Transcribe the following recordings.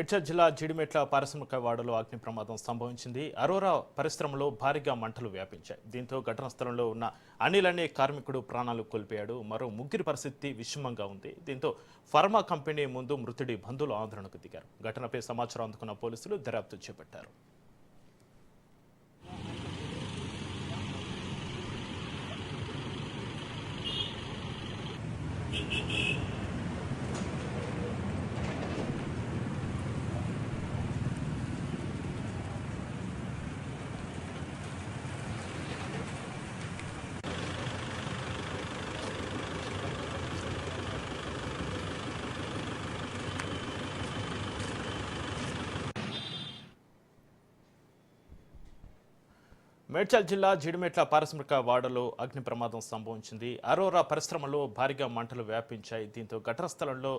మేడ్చల్ జిల్లా జీడిమెట్ల పారిశ్రామిక వాడలో అగ్ని ప్రమాదం సంభవించింది. అరోరా పరిశ్రమలో భారీగా మంటలు వ్యాపించాయి. దీంతో ఘటనా స్థలంలో ఉన్న అనిల్ అనే కార్మికుడు ప్రాణాలు కోల్పోయాడు. మరో ముగ్గురి పరిస్థితి విషమంగా ఉంది. దీంతో ఫార్మా కంపెనీ ముందు మృతుడి బంధువులు ఆందోళనకు దిగారు. ఘటనపై సమాచారం అందుకున్న పోలీసులు దర్యాప్తు చేపట్టారు. మేడ్చల్ జిల్లా జిడిమెట్ల పారిశ్రామిక వాడలో అగ్ని ప్రమాదం సంభవించింది. అరోరా పరిశ్రమలో భారీగా మంటలు వ్యాపించాయి. దీంతో ఘటన స్థలంలో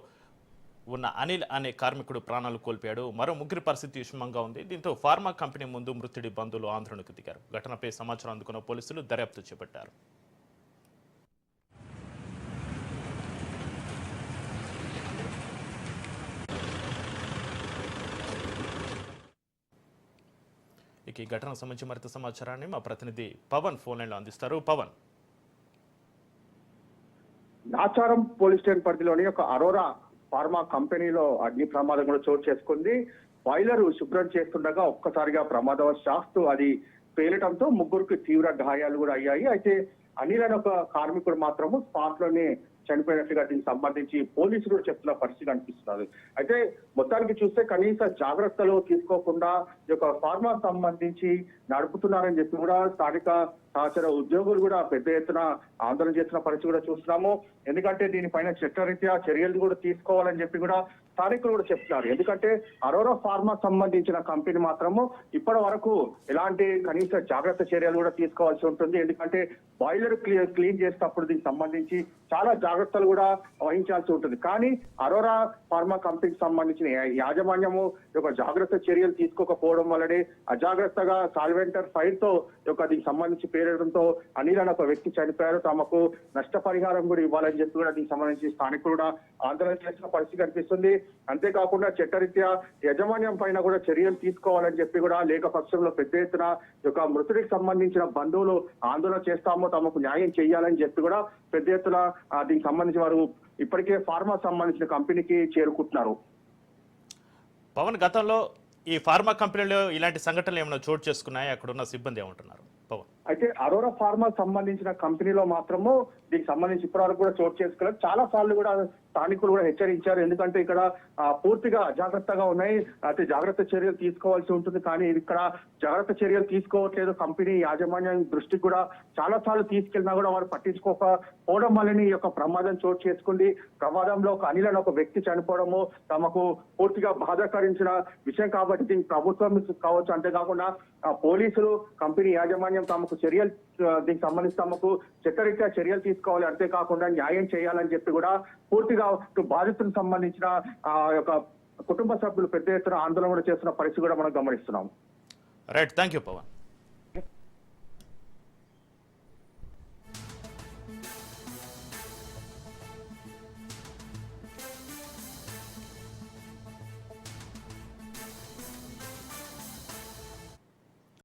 ఉన్న అనిల్ అనే కార్మికుడు ప్రాణాలు కోల్పోయాడు. మరో ముగ్గురి పరిస్థితి విషమంగా ఉంది. దీంతో ఫార్మా కంపెనీ ముందు మృతుడి బంధువులు ఆందోళనకు దిగారు. ఘటనపై సమాచారం అందుకున్న పోలీసులు దర్యాప్తు చేపట్టారు. ఇక ఈ ఘటనకు సంబంధించి మరింత సమాచారాన్ని మా ప్రతినిధి పవన్ ఫోన్ లైన్లో అందిస్తారు. పవన్. నాచారం పోలీస్ స్టేషన్ పరిధిలోని ఒక అరోరా ఫార్మా కంపెనీలో అగ్ని ప్రమాదం కూడా చోటు చేసుకుంది. బాయిలర్ శుభ్రం చేస్తుండగా ఒక్కసారిగా ప్రమాదవశాస్తు అది పేలటంతో ముగ్గురికి తీవ్ర గాయాలు కూడా అయ్యాయి. అయితే అనిల్ అనే ఒక కార్మికుడు మాత్రము స్పాట్లోనే చనిపోయినట్లుగా దీనికి సంబంధించి పోలీసులు కూడా చెప్తున్న పరిస్థితి కనిపిస్తున్నది. అయితే మొత్తానికి చూస్తే కనీస జాగ్రత్తలు తీసుకోకుండా ఈ యొక్క ఫార్మా సంబంధించి నడుపుతున్నారని చెప్పి కూడా స్థానిక సహచర ఉద్యోగులు కూడా పెద్ద ఎత్తున ఆందోళన చేస్తున్న పరిస్థితి కూడా చూస్తున్నాము. ఎందుకంటే దీనిపైన చట్టరీత్యా చర్యలు కూడా తీసుకోవాలని చెప్పి కూడా స్థానికులు కూడా చెప్తున్నారు. ఎందుకంటే అరోరా ఫార్మా సంబంధించిన కంపెనీ మాత్రము ఇప్పటి వరకు ఎలాంటి కనీస జాగ్రత్త చర్యలు కూడా తీసుకోవాల్సి ఉంటుంది. ఎందుకంటే బాయిలర్ క్లీన్ చేసేటప్పుడు దీనికి సంబంధించి చాలా జాగ్రత్తలు కూడా వహించాల్సి ఉంటుంది. కానీ అరోరా ఫార్మా కంపెనీకి సంబంధించిన యాజమాన్యము యొక్క జాగ్రత్త చర్యలు తీసుకోకపోవడం వల్లనే అజాగ్రత్తగా సాల్వెంటర్ ఫైర్తో యొక్క దీనికి సంబంధించి పేరడంతో అనిల్ అనే ఒక వ్యక్తి చనిపోయారు. తమకు నష్టపరిహారం కూడా ఇవ్వాలని చెప్పి కూడా దీనికి సంబంధించి స్థానికులు కూడా ఆందోళన చేసిన పరిస్థితి కనిపిస్తుంది. అంతేకాకుండా చట్టరీత్యా యాజమాన్యం పైన కూడా చర్యలు తీసుకోవాలని చెప్పి కూడా లేక పక్షంలో పెద్ద ఎత్తున యొక్క మృతుడికి సంబంధించిన బంధువులు ఆందోళన చేస్తామో తమకు న్యాయం చేయాలని చెప్పి కూడా పెద్ద ఎత్తున దీనికి సంబంధించి వారు ఇప్పటికే ఫార్మా సంబంధించిన కంపెనీకి చేరుకుంటున్నారు. పవన్ గతంలో ఈ ఫార్మా కంపెనీలో ఇలాంటి సంఘటనలు ఏమైనా చోటు చేసుకున్నాయి? అక్కడ ఉన్న సిబ్బంది ఏమంటున్నారు? అయితే అరోరా ఫార్మా సంబంధించిన కంపెనీలో మాత్రము దీనికి సంబంధించి ఇప్పటివరకు కూడా చోటు చేసుకోలేదు. చాలా సార్లు కూడా స్థానికులు కూడా హెచ్చరించారు. ఎందుకంటే ఇక్కడ పూర్తిగా అజాగ్రత్తగా ఉన్నాయి. అయితే జాగ్రత్త చర్యలు తీసుకోవాల్సి ఉంటుంది. కానీ ఇక్కడ జాగ్రత్త చర్యలు తీసుకోవట్లేదు. కంపెనీ యాజమాన్యం దృష్టికి కూడా చాలా సార్లు తీసుకెళ్ళినా కూడా వారు పట్టించుకోకపోవడం వల్లనే ఈ యొక్క ప్రమాదం చోటు చేసుకుంది. ప్రమాదంలో ఒక అనిల్ ఒక వ్యక్తి చనిపోవడము తమకు పూర్తిగా బాధాకరించిన విషయం కాబట్టి దీనికి ప్రభుత్వం కావచ్చు. అంతేకాకుండా పోలీసులు కంపెనీ యాజమాన్యం తమకు చర్యలు దీనికి సంబంధించి తమకు చట్టరీత్యా చర్యలు తీసుకోవాలి. అంతేకాకుండా న్యాయం చేయాలని చెప్పి కూడా పూర్తిగా బాధితులకు సంబంధించిన ఆ యొక్క కుటుంబ సభ్యులు పెద్ద ఎత్తున ఆందోళన కూడా చేస్తున్న పరిస్థితి కూడా మనం గమనిస్తున్నాం. Right thank you Pawan